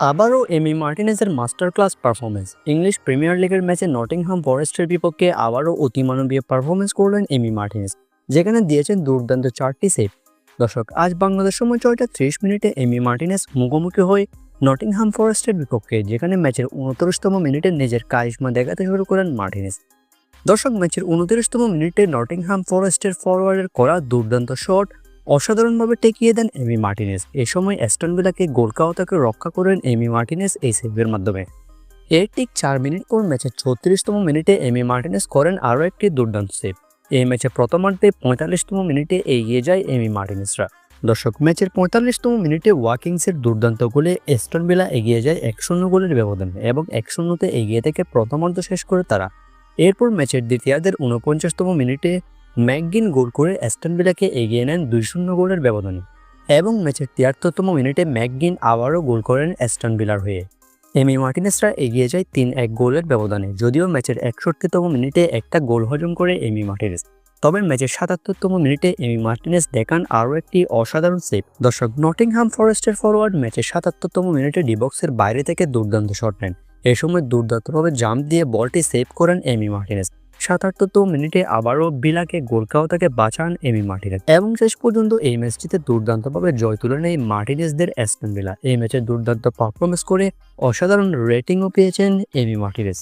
আবারও Emi মার্টিনেজের master class performance English premier লিগের ম্যাচে নটিংহাম ফরেস্টের বিপক্ষে আবারও অতিমানবীয় পারফরমেন্স করলেন এমি মার্টিনেজ যেখানে দিয়েছেন দুর্দান্ত চারটি সেভ দর্শক, আজ বাংলাদেশ সময় ছয়টা ত্রিশ মিনিটে এমি মার্টিনেজ মুখোমুখি হয়ে নটিংহাম ফরেস্টের বিপক্ষে, যেখানে ম্যাচের উনত্রিশতম মিনিটে নিজের কারিশমা দেখাতে শুরু করেন মার্টিনেজ দর্শক ম্যাচের উনত্রিশতম মিনিটে নটিংহাম ফরেস্টের ফরওয়ার্ডের করা দুর্দান্ত শট অসাধারণভাবে টেকিয়ে দেন এমি মার্টিনেস। এ সময় অ্যাস্টন গোলকাওতাকে রক্ষা করেন এমি মার্টিনেস এই সেভের মাধ্যমে। এর ঠিক চার মিনিট পর ম্যাচের ছত্রিশতম মিনিটে এমি মার্টিনেস করেন আরও একটি দুর্দান্ত সেভ। এই ম্যাচে প্রথমার্ধে পঁয়তাল্লিশতম মিনিটে এগিয়ে যায় এমি মার্টিনেসরা। দর্শক, ম্যাচের পঁয়তাল্লিশতম মিনিটে ওয়াকিংসের দুর্দান্ত গোলে এস্টন ভিলা এগিয়ে যায় এক শূন্য গোলের ব্যবধানে এবং এক শূন্যতে এগিয়ে থেকে প্রথমার্ধ শেষ করে তারা। এরপর ম্যাচের দ্বিতীয়ার্ধের উনপঞ্চাশতম মিনিটে ম্যাকগিন গোল করে অ্যাস্টন ভিলাকে এগিয়ে নেন দুই শূন্য গোলের ব্যবধানে এবং ম্যাচের তিয়াত্তরতম মিনিটে ম্যাকগিন আবারও গোল করেন অ্যাস্টন ভিলার হয়ে। এমি মার্টিনেসরা এগিয়ে যায় তিন এক গোলের ব্যবধানে, যদিও ম্যাচের একষট্টিতম মিনিটে একটা গোল হজম করে এমি মার্টিনেস। তবে ম্যাচের সাতাত্তরতম মিনিটে এমি মার্টিনেস দেখান আরও একটি অসাধারণ সেভ। দর্শক, নটিংহাম ফরেস্টের ফরওয়ার্ড ম্যাচের সাতাত্তরতম মিনিটে ডিবক্সের বাইরে থেকে দুর্দান্ত শট নেন। এ সময় দুর্দান্তভাবে জাম্প দিয়ে বলটি সেভ করেন এমি মার্টিনেস। সাতাত্তরতম মিনিটে আবারও বিলাকে গোলকাও তাকে বাঁচান এমি মার্টিনেস এবং শেষ পর্যন্ত এই ম্যাচটিতে দুর্দান্তভাবে জয় তুলে নেয় মার্টিনেসদের অ্যাস্টন বিলা এই ম্যাচে দুর্দান্ত পারফরমেন্স করে অসাধারণ রেটিংও পেয়েছেন এমি মার্টিনেস